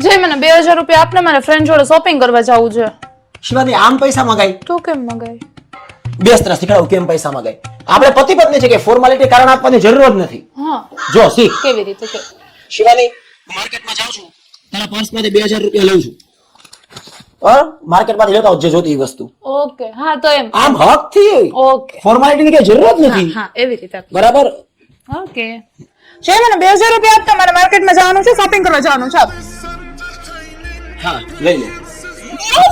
જય મને બે હજાર રૂપિયા આપને મારા ફ્રેન્ડ જોડે શોપિંગ કરવા જવું છે. શિવાની આમ પૈસા મગાઈ તું કેમ મગાઈ બેસ્ત ના શીખડાવું કેમ પૈસા મગાઈ આપણે પતિ પત્ની છે કે ફોર્માલિટી કારણ આપવાની જરૂર જ નથી. હા. જો શીખ. કેવી રીતે કે? શિવાની માર્કેટમાં જાઉં છું. તારા પર્સમાંથી બે હજાર રૂપિયા લઉં છું. હા? માર્કેટમાંથી લેતા જે જોતી વસ્તુ. ઓકે હા તો એમ. આમ હકથી ઓકે. ફોર્માલિટીની કઈ જરૂર જ નથી. હા એવી રીતે બરાબર? ઓકે. છે મને બે હજાર રૂપિયા આપતા મારે માર્કેટમાં જવાનું છે શોપિંગ કરવા જવાનું છે હા લઈ લે.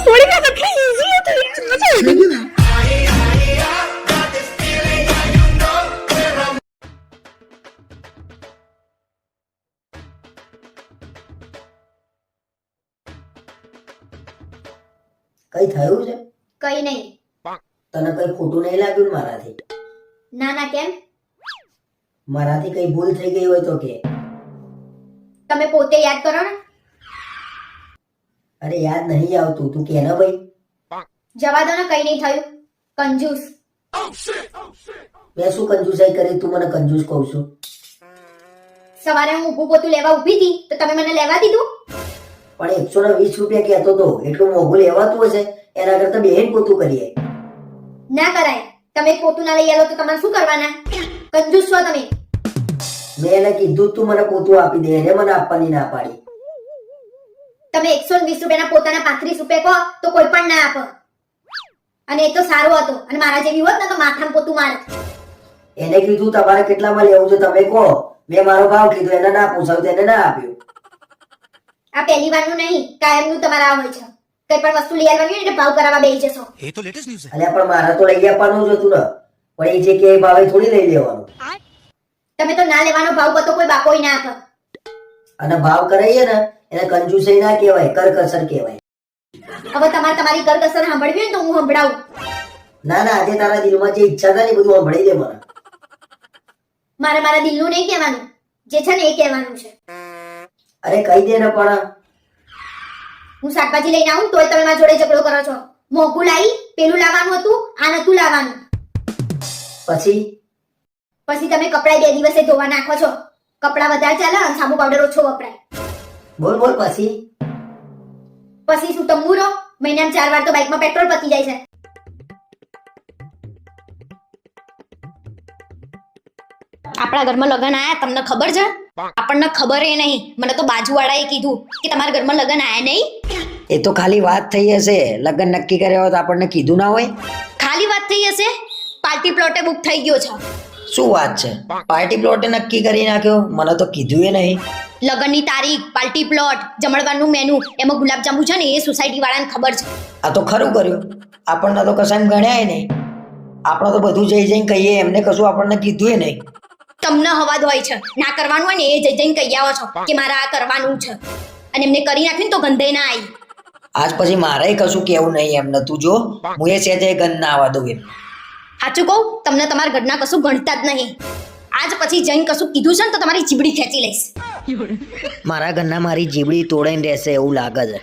થોડી ના કેટલી easy હતું યાર, મજા આવી કઈ થયું છે? કઈ નહીં. તને કઈ ખોટું નહીં લાગ્યું મારાથી? ના ના કેમ? મારાથી કઈ ભૂલ થઈ ગઈ હોય તો કે. તમે પોતે યાદ કરો ને. અરે યાદ નહીં આવતું. તું કે ને ભાઈ? જવા દો ને કઈ નહીં થયું. કંજૂસ. મેં શું કંજૂસાઈ કરી? તું મને કંજૂસ કહું છું. સવારે હું ઊભું પોતું લેવા ઊભી હતી તો તમે મને લેવા દીધું? પણ એકસો ને વીસ રૂપિયા કહેતો તો. એટલું મોઘું લેવાતું હશે. એના કરતા બેન પોતું કરીએ. ના કરાય. તમે પોતું ના લઈ આવો તો તમારે શું કરવાના? કંજૂસ છો તમે. મેં એને કીધું તું મને પોતું આપી દે. એને મને આપવાની ના પાડી. તમે એકસો વીસ રૂપિયાના પોતાના પાંત્રીસ રૂપિયા કહો તો કોઈ પણ ના આપો. અને એ તો સારો હતો. અને મારા જેવી હોત ને તો માથામાં પોતું મારત. એને કીધું તમારે કેટલામાં લેવું છે તમે કહો. મેં મારો ભાવ કીધો એને ના પૂછાયું એને ના આપ્યું. આ પહેલી વારનું નહીં કાયમનું તમારા હોય છે. કઈ પણ વસ્તુ લઈ આવવાની હોય ને એટલે ભાવ કરાવવા બેસી જશો. અલ્યા પણ મારે તો લઈ આપવાનું જ હતું ને. પણ એ જે કે એ ભાવે થોડી લઈ લેવાનું. તમે તો ના લેવાનો ભાવ બતો કોઈ બાપોય ના આપો અને ભાવ કરાઈએ ને એને કંજુસઈ ના કહેવાય કરકસર કહેવાય. હવે તમારે તમારી કરકસર સાંભળવી હોય તો હું સંભળાવું. ના ના આજે તારા દિલમાં જે ઈચ્છા થાય ને બધું સાંભળી દે મને. મારે મારા દિલનું નહીં કહેવાનું જે છે ને એ કહેવાનું છે. અરે કહી દે ને પણ. હું શાકભાજી લઈને આવું તોય તમે મારા જોડે ઝઘડો કરો છો. મોંઘું લાવી પેલું લાવવાનું હતું આ નતું લાવવાનું. પછી? પછી તમે કપડા બે દિવસે ધોવા નાખો છો. કપડાં વધારે ચાલે અને સાબુ પાવડર ઓછો વપરાય. બોલ બોલ પછી. પછી શું તંબુરો મહિનામાં ચાર વાર તો બાઇકમાં પેટ્રોલ પતી જાય છે. આપણા ઘરમાં લગ્ન આયા તમને ખબર છે? આપણને ખબર એ નહીં. મને તો બાજુવાળાએ કીધું કે તમારા ઘરમાં લગ્ન આયા નહીં. એ તો ખાલી વાત થઈ હશે. લગ્ન નક્કી કર્યા હોય તો આપણને કીધું ના હોય. ખાલી વાત થઈ હશે? પાર્ટી પ્લોટે બુક થઈ ગયો છે. શું વાત છે? પાર્ટી પ્લોટ નક્કી કરી નાખ્યો? મને તો કીધું એ નહીં. લગનની તારીખ પાર્ટી પ્લોટ જમણવારનું મેનુ એમાં ગુલાબજાંબુ છે ને એ સોસાયટી વાળાને ખબર છે. આ તો ખરું કર્યું. આપણને તો કશાને ગણ્યા નહીં. આપણે તો બધું જઈ જઈને કહીએ એમને કશું આપણને કીધું એ નહીં. તમને હવાદ હોય છે. ના કરવાનું હોય ને એ જઈ જઈને કહી આવો છો કે મારે આ કરવાનું છે. અને એમને કરી નાખ્યું તો ગંધે ના આવી. આજ પછી મારે કશું કેવું નહીં એમને. તું જો હું એ છે ગંદ ના આવવા દઉં એમ સાચું કહું, તમને તમારા ઘરના કશું ગણતા જ નહીં. આજ પછી જઈને કશું કીધું છે ને તો તમારી જીબડી ખેંચી લઈશ. મારા ઘરના મારી જીબડી તોડાઈને રહેશે એવું લાગે છે.